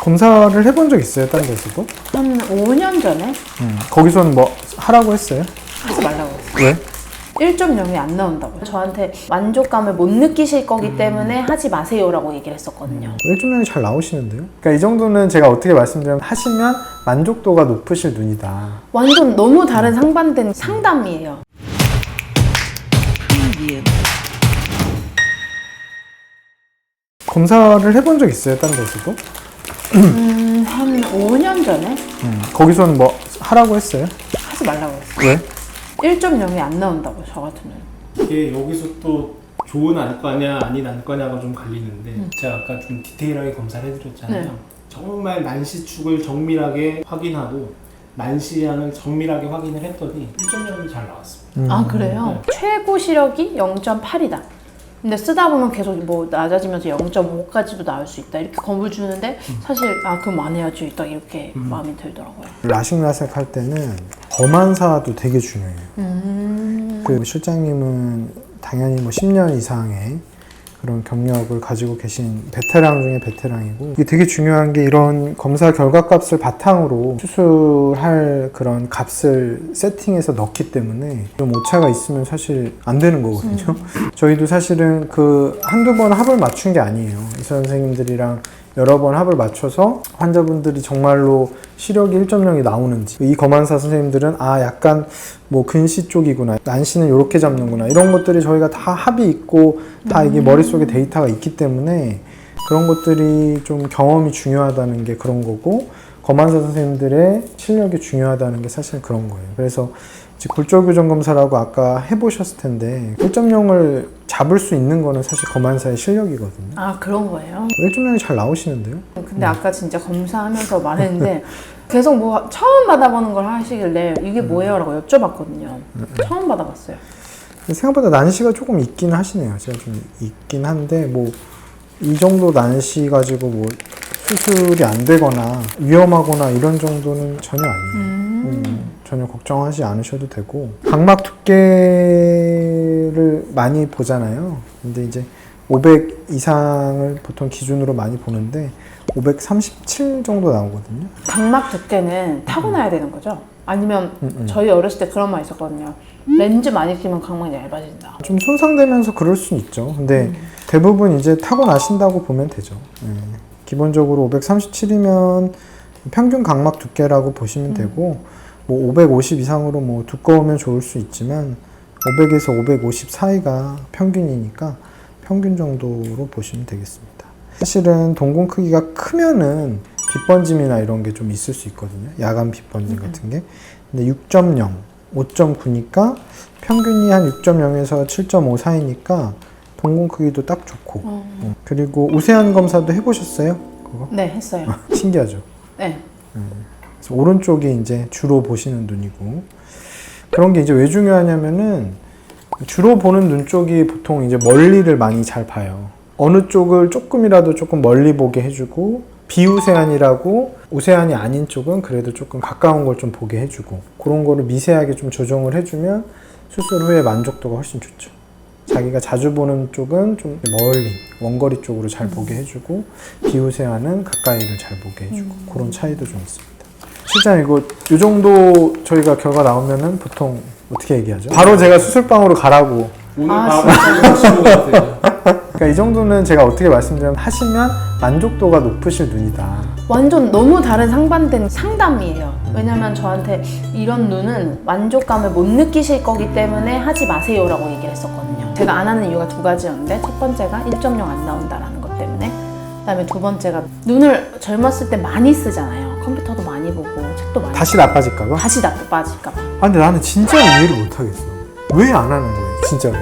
검사를 해본 적 있어요, 딴 데서도? 한 5년 전에 음. 거기서는 뭐 하라고 했어요? 하지 말라고 했어요. 왜? 1.0이 안 나온다고. 저한테 만족감을 못 느끼실 거기 때문에 하지 마세요라고 얘기를 했었거든요. 1.0이 잘 나오시는데요? 그러니까 이 정도는 제가 어떻게 말씀드리면 하시면 만족도가 높으실 눈이다. 완전 너무 다른 상반된 상담이에요. 검사를 해본 적 있어요, 딴 데서도? 음, 한 5년 전에 음. 거기서는 뭐 하라고 했어요? 하지 말라고 했어요. 왜? 1.0이 안 나온다고 저 같으면. 이게 여기서 또 좋은 안과냐 아닌 안과냐가 좀 갈리는데 제가 아까 좀 디테일하게 검사를 해드렸잖아요. 네. 정말 난시축을 정밀하게 확인하고 난시양을 정밀하게 확인을 했더니 1.0이 잘 나왔습니다. 음. 아 그래요? 최고 시력이 0.8이다. 근데 쓰다 보면 계속 뭐 낮아지면서 0.5까지도 나올 수 있다. 이렇게 검을 주는데 사실 아 그럼 안 해야지. 딱 이렇게 마음이 들더라고요. 라식라섹 할 때는 검안사도 되게 중요해요. 음. 그 실장님은 당연히 뭐 10년 이상의 그런 경력을 가지고 계신 베테랑 중에 베테랑이고 이게 되게 중요한 게 이런 검사 결과 값을 바탕으로 수술할 그런 값을 세팅해서 넣기 때문에 좀 오차가 있으면 사실 안 되는 거거든요. 저희도 사실은 그 한두 번 합을 맞춘 게 아니에요. 의사 선생님들이랑 여러 번 합을 맞춰서 환자분들이 정말로 시력이 1.0이 나오는지 이 검안사 선생님들은 아 약간 뭐 근시 쪽이구나 난시는 이렇게 잡는구나 이런 것들이 저희가 다 합이 있고 다 이게 머릿속에 데이터가 있기 때문에 그런 것들이 좀 경험이 중요하다는 게 그런 거고 검안사 선생님들의 실력이 중요하다는 게 사실 그런 거예요 그래서 이제 골절교정 검사라고 아까 해보셨을 텐데 1.0을 잡을 수 있는 거는 사실 검안사의 실력이거든요 아 그런 거예요? 1.0이 잘 나오시는데요? 근데 아까 진짜 검사하면서 말했는데 계속 뭐 처음 받아보는 걸 하시길래 이게 뭐예요 라고 여쭤봤거든요. 처음 받아봤어요. 생각보다 난시가 조금 있긴 하시네요. 제가 좀 있긴 한데 뭐 이 정도 난시 가지고 뭐 수술이 안 되거나 위험하거나 이런 정도는 전혀 아니에요. 음, 전혀 걱정하지 않으셔도 되고 각막 두께를 많이 보잖아요. 근데 이제 500 이상을 보통 기준으로 많이 보는데 537 정도 나오거든요. 각막 두께는 타고나야 되는 거죠? 아니면 음, 음. 저희 어렸을 때 그런 말 있었거든요. 렌즈 많이 끼면 각막이 얇아진다. 좀 손상되면서 그럴 수는 있죠. 근데 음. 대부분 이제 타고 나신다고 보면 되죠. 예. 기본적으로 537이면 평균 각막 두께라고 보시면 되고 뭐 550 이상으로 뭐 두꺼우면 좋을 수 있지만 500에서 550 사이가 평균이니까 평균 정도로 보시면 되겠습니다. 사실은 동공 크기가 크면은 빗번짐이나 이런 게 좀 있을 수 있거든요. 야간 빗번짐 같은 게. 근데 6.0, 5.9니까 평균이 한 6.0에서 7.5 사이니까 동공 크기도 딱 좋고. 어, 그리고 우세한 검사도 해보셨어요? 그거? 네, 했어요. 신기하죠. 네. 그래서 오른쪽이 이제 주로 보시는 눈이고 그런 게 이제 왜 중요하냐면은 주로 보는 눈 쪽이 보통 이제 멀리를 많이 잘 봐요. 어느 쪽을 조금이라도 조금 멀리 보게 해주고 비우세안이라고 우세안이 아닌 쪽은 그래도 조금 가까운 걸 좀 보게 해주고 그런 거를 미세하게 좀 조정을 해주면 수술 후에 만족도가 훨씬 좋죠. 자기가 자주 보는 쪽은 좀 멀리 원거리 쪽으로 잘 보게 해주고 비우세안은 가까이를 잘 보게 해주고 그런 차이도 좀 있습니다. 실장 이거 이 정도 저희가 결과 나오면은 보통 어떻게 얘기하죠? 바로 제가 수술방으로 가라고. 오늘 아, 밤 하신 것 같아요. 그러니까 이 정도는 제가 어떻게 말씀드리면 하시면 만족도가 높으실 눈이다. 완전 너무 다른 상반된 상담이에요. 왜냐면 저한테 이런 눈은 만족감을 못 느끼실 거기 때문에 하지 마세요라고 얘기를 했었거든요. 제가 안 하는 이유가 두 가지였는데 첫 번째가 1.0 안 나온다라는 것 때문에 그다음에 두 번째가 눈을 젊었을 때 많이 쓰잖아요. 컴퓨터도 많이 보고 책도 많이 다시 나빠질까봐? 다시 나빠질까 봐. 아 근데 나는 진짜 이해를 못 하겠어. 왜 안 하는 거예요? 진짜로.